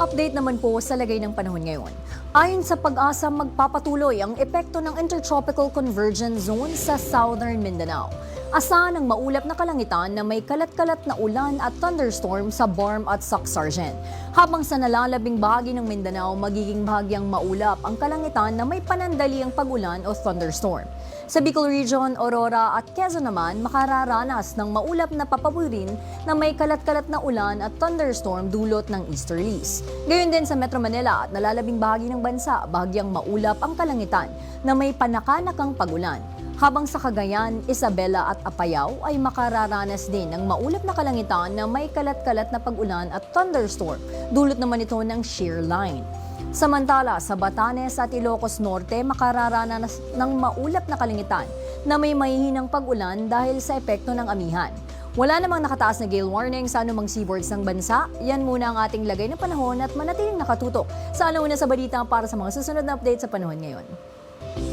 Update naman po sa lagay ng panahon ngayon. Ayon sa pag-asa, magpapatuloy ang epekto ng Intertropical Convergence Zone sa Southern Mindanao. Asahan ang maulap na kalangitan na may kalat-kalat na ulan at thunderstorm sa Barm at Soc Sargent. Habang sa nalalabing bahagi ng Mindanao, magiging bahagyang maulap ang kalangitan na may panandaliang pag-ulan o thunderstorm. Sa Bicol Region, Aurora at Quezon naman makararanas ng maulap na papawirin na may kalat-kalat na ulan at thunderstorm dulot ng easterlies. Gayon din sa Metro Manila at nalalabing bahagi ng bansa, bahagyang maulap ang kalangitan na may panakanakang pagulan. Habang sa Cagayan, Isabela at Apayao ay makararanas din ng maulap na kalangitan na may kalat-kalat na pag-ulan at thunderstorm. Dulot naman ito ng shear line. Samantala, sa Batanes at Ilocos Norte, makararanas ng maulap na kalangitan na may mahihinang pag-ulan dahil sa epekto ng amihan. Wala namang nakataas na gale warning sa anumang seaboards ng bansa. Yan muna ang ating lagay ng panahon at manatiling nakatutok sa alauna sa balita para sa mga susunod na update sa panahon ngayon.